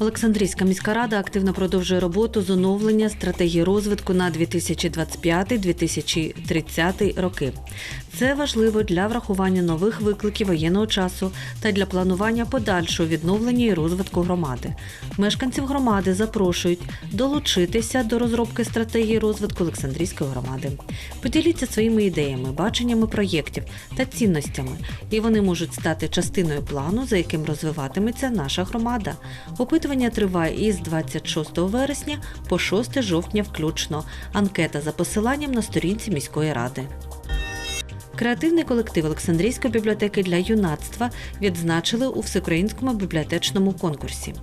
Олександрійська міська рада активно продовжує роботу з оновлення стратегії розвитку на 2025-2030 роки. Це важливо для врахування нових викликів воєнного часу та для планування подальшого відновлення і розвитку громади. Мешканців громади запрошують долучитися до розробки стратегії розвитку Олександрійської громади. Поділіться своїми ідеями, баченнями проєктів та цінностями, і вони можуть стати частиною плану, за яким розвиватиметься наша громада. Опитування триває із 26 вересня по 6 жовтня включно. Анкета за посиланням на сторінці міської ради. Креативний колектив Олександрійської бібліотеки для юнацтва відзначили у всеукраїнському бібліотечному конкурсі.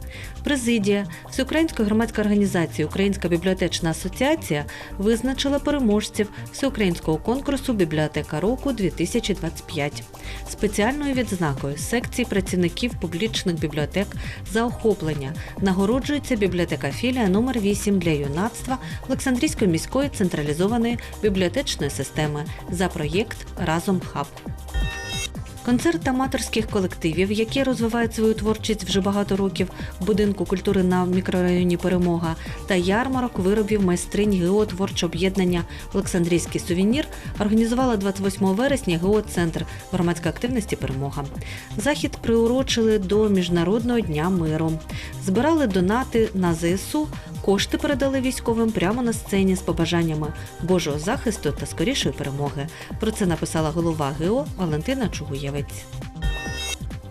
Президія Всеукраїнської громадської організації Українська бібліотечна асоціація визначила переможців всеукраїнського конкурсу Бібліотека року 2025 спеціальною відзнакою секції працівників публічних бібліотек за охоплення нагороджується бібліотека філія номер 8 для юнацтва Олександрійської міської централізованої бібліотечної системи за проєкт Разом хаб. Концерт аматорських колективів, які розвивають свою творчість вже багато років в будинку культури на мікрорайоні Перемога та ярмарок виробів майстринь ГО творче об'єднання Олександрійський сувенір організувала 28 вересня ГО Центр громадської активності Перемога. Захід приурочили до Міжнародного дня миру. Збирали донати на ЗСУ. Кошти передали військовим прямо на сцені з побажаннями Божого захисту та скорішої перемоги. Про це написала голова ГО Валентина Чугуєвець.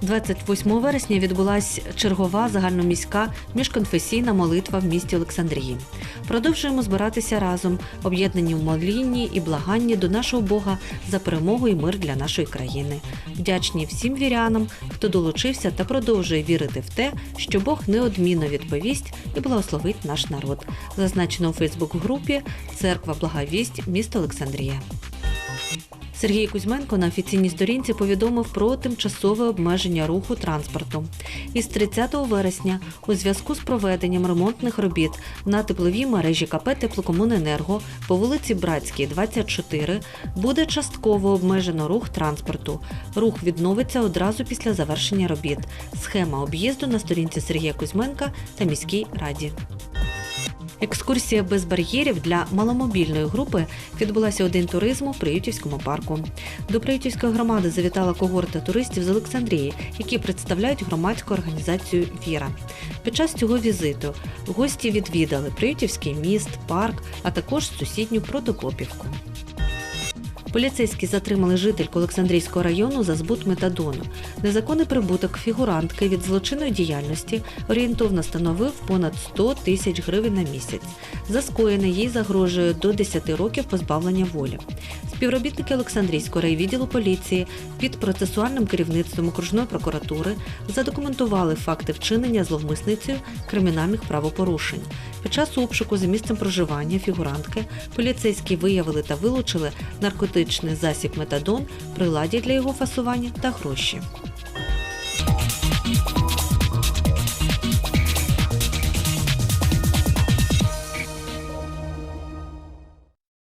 28 вересня відбулася чергова загальноміська міжконфесійна молитва в місті Олександрії. Продовжуємо збиратися разом, об'єднані в молінні і благанні до нашого Бога за перемогу і мир для нашої країни. Вдячні всім вірянам, хто долучився та продовжує вірити в те, що Бог неодмінно відповість і благословить наш народ. Зазначено у Фейсбук-групі Церква Благовість, місто Олександрія. Сергій Кузьменко на офіційній сторінці повідомив про тимчасове обмеження руху транспорту. Із 30 вересня у зв'язку з проведенням ремонтних робіт на тепловій мережі КП Теплокомуненерго по вулиці Братській, 24, буде частково обмежено рух транспорту. Рух відновиться одразу після завершення робіт. Схема об'їзду на сторінці Сергія Кузьменка та міській раді. Екскурсія без бар'єрів для маломобільної групи відбулася у день туризму в Приютівському парку. До Приютівської громади завітала когорта туристів з Олександрії, які представляють громадську організацію Віра. Під час цього візиту гості відвідали Приютівський міст, парк, а також сусідню Протокопівку. Поліцейські затримали жительку Олександрійського району за збут метадону. Незаконний прибуток фігурантки від злочинної діяльності орієнтовно становив понад 100 тисяч гривень на місяць. За скоєне їй загрожує до 10 років позбавлення волі. Співробітники Олександрійського райвідділу поліції під процесуальним керівництвом окружної прокуратури задокументували факти вчинення зловмисницею кримінальних правопорушень. Під час обшуку за місцем проживання фігурантки поліцейські виявили та вилучили наркотичний засіб метадон, приладі для його фасування та гроші.